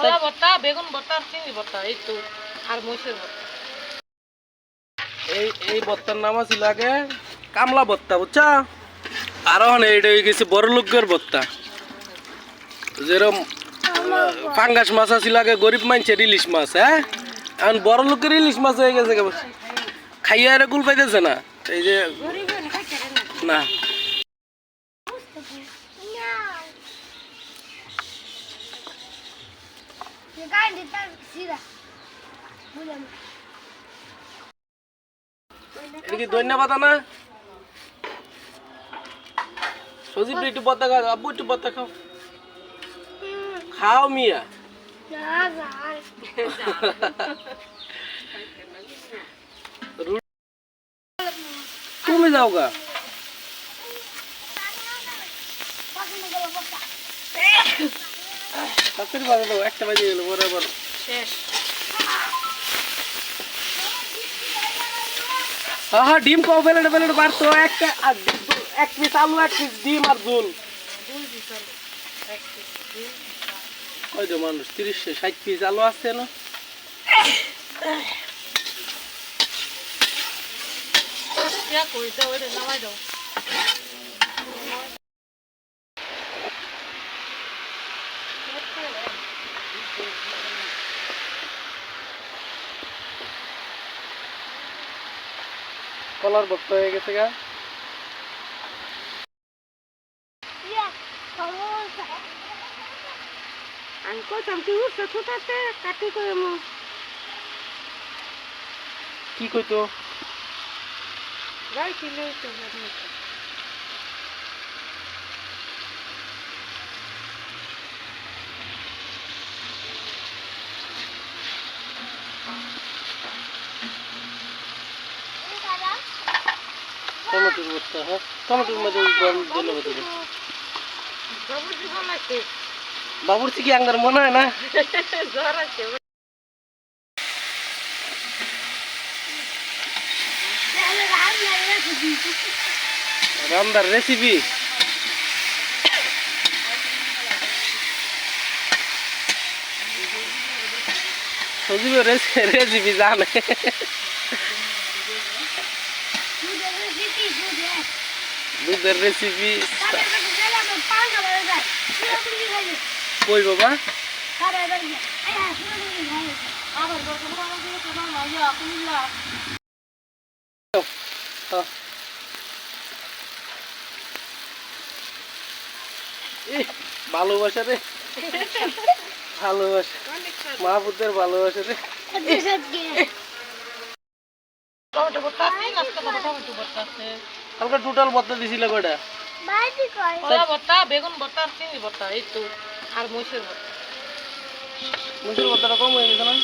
কলা ভর্তা বেগুন ভর্তা আর চিংড়ি ভর্তা এই তো আর মহিষের ভর্তা এই এই বত্তার নাম ছিল আগে কামলা বত্তা বুঝছা? আর এইটা হয়ে গেছে বড় লোকের বত্তা যেরকম ফাঙ্গাস মাছ আছিল আগে গরিব মানুষের ইলিশ মাছ হ্যাঁ? এখন বড় লোকের ইলিশ মাছ হয়ে গেছে। খাইয়া এরা কুল পাইতেছে না। এই যে না। এটা কি ধন্যবাদ না? সজীব একটু বত্তা খাও আব্বু একটু বত্তা খাও। খাও মিয়া। তুমি যাও গা। তাড়াতাড়ি বাজে দাও একটা বাজে গেল বরাবর শেষ। হ্যাঁ হ্যাঁ ডিম কও বেলেট বেলেট বাড়তো একটা আর এক পিস আলু এক পিস ডিম আর ঝোল। কয়টা মানুষ তিরিশ ষাট পিস আলু আছে না? ইয়া করে দাও এটা নামাই দাও। কলার ভক্ত হয়ে গেছে গা। কি কইতো? গাই কিলে টমেটোর বস্তা হ্যাঁ? টমেটোর মধ্যে গরম দিলে হতে পারে বাবু জীবন আছে বাবুর কি আঙ্গার মনে হয় না? জ্বর আছে রান্নার রেসিপি সজীবের রেসিপি জানে। দুধের রেসিপি কই বাবা? হ্যাঁ। ইহ, ভালোবাসা রে। ভালোবাসা। মা পুত্রের ভালোবাসা রে। টমেটো ভর্তা আছে নাস্তা করব টমেটো ভর্তা আছে কালকে টোটাল বত্তা দিছিলে কয়টা কলা ভর্তা বেগুন ভর্তা আর চিংড়ি ভর্তা এই তো আর মসুর ভর্তা মসুর বত্তাটা কম হয়ে গেছে না